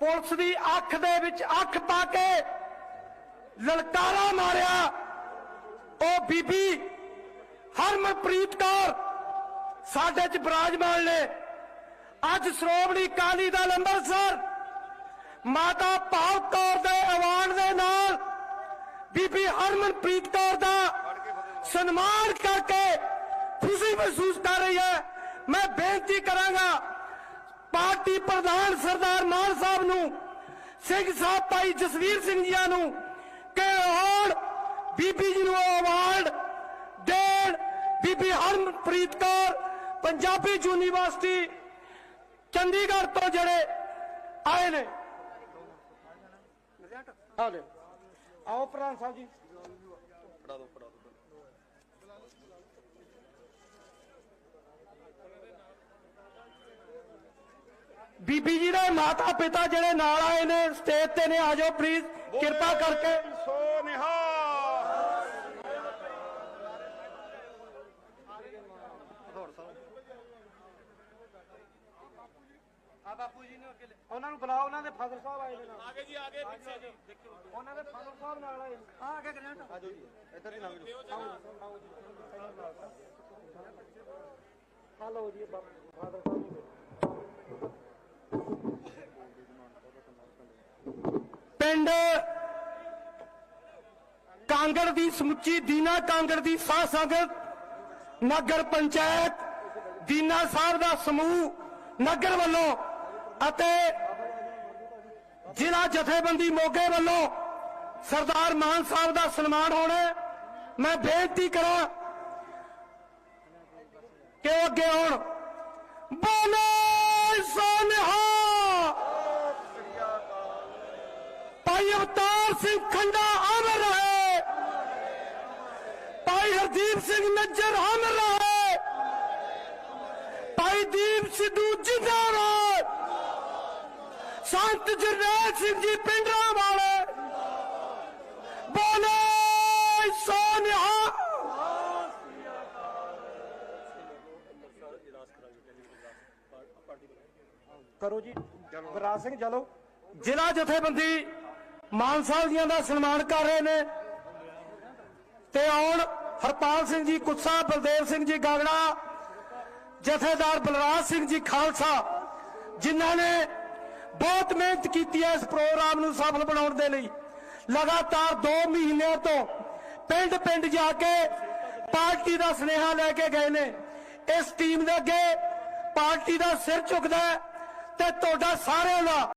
Police ਦੀ ਅੱਖ ਦੇ ਵਿੱਚ ਅੱਖ ਪਾ ਕੇ ਲਲਕਾਰਾ ਮਾਰਿਆ। ਉਹ ਬੀਬੀ ਹਰਮਨਪ੍ਰੀਤ ਕੌਰ ਸਾਡੇ ਚ ਬਿਰਾਜਮਾਨ ਨੇ। ਅੱਜ ਸ਼੍ਰੋਮਣੀ ਅਕਾਲੀ ਦਲ ਅੰਮ੍ਰਿਤਸਰ ਮਾਤਾ ਭਾਵ ਕੌਰ ਦੇ ਐਵਾਰਡ ਦੇ ਨਾਲ ਬੀਬੀ ਹਰਮਨਪ੍ਰੀਤ ਕੌਰ ਦਾ ਸਨਮਾਨ ਕਰਕੇ ਖੁਸ਼ੀ ਮਹਿਸੂਸ ਕਰ ਰਹੀ ਹੈ। ਮੈਂ ਬੇਨਤੀ ਕਰਾਂਗਾ ਪਾਰਟੀ ਪ੍ਰਧਾਨ ਸਰਦਾਰ ਮਾਨ ਸਾਹਿਬ ਨੂੰ, ਸਿੰਘ ਸਾਹਿਬ ਭਾਈ ਜਸਵੀਰ ਸਿੰਘ ਜੀਆਂ ਨੂੰ ਕਿ ਹੁਣ ਬੀਬੀ ਜੀ ਨੂੰ ਅਵਾਰਡ ਦੇਣ ਬੀਬੀ ਹਰਮਨਪ੍ਰੀਤ ਕੌਰ, ਪੰਜਾਬੀ ਯੂਨੀਵਰਸਿਟੀ, ਚੰਡੀਗੜ੍ਹ ਤੋਂ ਜਿਹੜੇ ਆਏ ਨੇ। ਆਓ ਪ੍ਰਧਾਨ ਸਾਹਿਬ ਜੀ। ਬੀਬੀ ਜੀ ਦੇ ਮਾਤਾ ਪਿਤਾ ਜਿਹੜੇ ਨਾਲ ਆਏ ਨੇ ਸਟੇਜ ਤੇ ਨੇ ਆ ਜਾਓ ਪਲੀਜ਼ ਕਿਰਪਾ ਕਰਕੇ। ਸੋ ਨਿਹਾਲ। ਆ ਬਾਪੂ ਜੀ ਨੂੰ ਅੱਗੇ ਉਹਨਾਂ ਨੂੰ ਬੁਲਾਓ ਉਹਨਾਂ ਦੇ ਫਾਦਰ ਸਾਹਿਬ ਆਏ ਨੇ ਨਾਲ। ਆਗੇ ਜੀ ਆਗੇ ਪਿੱਛੇ ਜੀ। ਦੇਖੋ ਉਹਨਾਂ ਦੇ ਫਾਦਰ ਸਾਹਿਬ ਨਾਲ ਆਏ ਆ ਅੱਗੇ ਗ੍ਰੈਂਡ ਆਜੋ ਜੀ। ਇੱਧਰ ਹੀ ਲੰਘ ਜਾਓ। ਹਲੋ ਜੀ ਬਾਪੂ ਫਾਦਰ ਸਾਹਿਬ ਨੂੰ ਪਿੰਡ ਕਾਂਗੜ ਦੀ ਸਮੁੱਚੀ ਦੀਨਾ ਕਾਂਗੜ ਦੀ ਸਾਧ ਸੰਗਤ, ਨਗਰ ਪੰਚਾਇਤ, ਦੀਨਾ ਸਾਹਿਬ ਦਾ ਸਮੂਹ, ਨਗਰ ਵੱਲੋਂ ਅਤੇ ਜ਼ਿਲ੍ਹਾ ਜਥੇਬੰਦੀ ਮੋਗੇ ਵੱਲੋਂ ਸਰਦਾਰ ਮਾਨ ਸਾਹਿਬ ਦਾ ਸਨਮਾਨ ਹੋਣਾ ਮੈਂ ਬੇਨਤੀ ਕਰਾਂ ਕਿ ਉਹ ਅੱਗੇ ਆਉਣ। ਬੋਲੋ ਸੋਨਹਾ ਭਾਈ ਅਵਤਾਰ ਸਿੰਘ ਖੰਡਾ ਅਮਰ ਰਹੇ ਭਾਈ ਹਰਦੀਪ ਸਿੰਘ ਨੱਜਰ ਅਮਰ ਰਹੇ ਭਾਈ ਦੀਪ ਸਿੱਧੂ ਜਿੰਦਾਬਾਦ ਸੰਤ ਜਰਨੈਲ ਸਿੰਘ ਜੀ ਪਿੰਡਰਾਂ ਵਾਲੇ ਬੋਲੇ ਸੋਨਹਾ ਕਰੋ ਜੀ ਵਿਰਾਜ ਸਿੰਘ ਚਲੋ ਜ਼ਿਲ੍ਹਾ ਜਥੇਬੰਦੀ ਮਾਨ ਸਾਹਿਬ ਜੀਆਂ ਦਾ ਸਨਮਾਨ ਕਰ ਰਹੇ ਨੇ। ਤੇ ਆਉਣ ਹਰਪਾਲ ਸਿੰਘ ਜੀ, ਕੁੱਸਾ, ਬਲਦੇਵ ਸਿੰਘ ਜੀ, ਗਾਗੜਾ, ਜਥੇਦਾਰ ਬਲਰਾਜ ਸਿੰਘ ਜੀ, ਖਾਲਸਾ, ਜਿਨ੍ਹਾਂ ਨੇ ਬਹੁਤ ਮਿਹਨਤ ਕੀਤੀ ਹੈ ਇਸ ਪ੍ਰੋਗਰਾਮ ਨੂੰ ਸਫਲ ਬਣਾਉਣ ਦੇ ਲਈ। ਲਗਾਤਾਰ 2 ਮਹੀਨਿਆਂ ਤੋਂ ਪਿੰਡ ਪਿੰਡ ਜਾ ਕੇ ਪਾਰਟੀ ਦਾ ਸੁਨੇਹਾ ਲੈ ਕੇ ਗਏ ਨੇ। ਇਸ ਟੀਮ ਦੇ ਅੱਗੇ ਪਾਰਟੀ ਦਾ ਸਿਰ ਝੁਕਦਾ ਤੇ ਤੁਹਾਡਾ ਸਾਰਿਆਂ ਦਾ